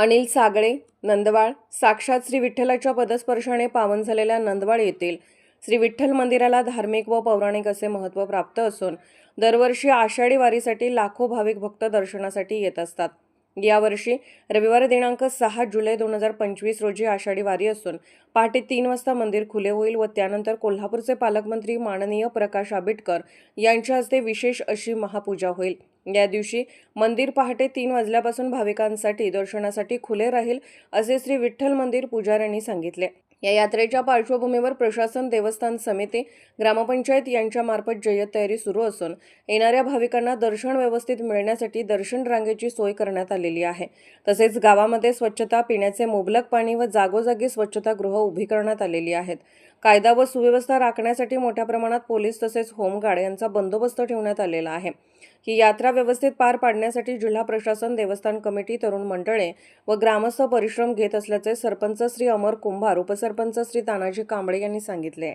अनिल सागळे नंदवाळ. साक्षात श्री विठ्ठलाच्या पदस्पर्शाने पावन झालेल्या नंदवाळ येथील श्री विठ्ठल मंदिराला धार्मिक व पौराणिक असे महत्त्व प्राप्त असून दरवर्षी आषाढी वारीसाठी लाखो भाविक भक्त दर्शनासाठी येत असतात. यावर्षी रविवार दिनांक सहा जुलै दोन हजार पंचवीस रोजी आषाढी वारी असून पहाटे तीन वाजता मंदिर खुले होईल व त्यानंतर कोल्हापूरचे पालकमंत्री माननीय प्रकाश आंबेडकर यांच्या हस्ते विशेष अशी महापूजा होईल. या दिवशी मंदिर पहाटे तीन वाजल्यापासून भाविकांसाठी दर्शनासाठी खुले राहील असे श्री विठ्ठल मंदिर पुजाऱ्यांनी सांगितले. या यात्रेच्या पार्श्वभूमीवर प्रशासन देवस्थान समिती ग्रामपंचायत यांच्या मार्फत जय्यत तयारी सुरू असून येणाऱ्या भाविकांना दर्शन व्यवस्थित मिळण्यासाठी दर्शन रांगेची सोय करण्यात आलेली आहे. तसेच गावामध्ये स्वच्छता पिण्याचे मुबलक पाणी व जागोजागी स्वच्छतागृह उभी करण्यात आलेली आहेत. कायदा व सुव्यवस्था राखण्यासाठी मोठ्या प्रमाणात पोलीस तसेच होमगार्ड यांचा बंदोबस्त ठेवण्यात आलेला आहे. ही यात्रा व्यवस्थित पार पाडण्यासाठी जिल्हा प्रशासन देवस्थान कमिटी तरुण मंडळे व ग्रामस्थ परिश्रम घेत असल्याचे सरपंच श्री अमर कुंभार उपसरपंच श्री तानाजी कांबळे यांनी सांगितले.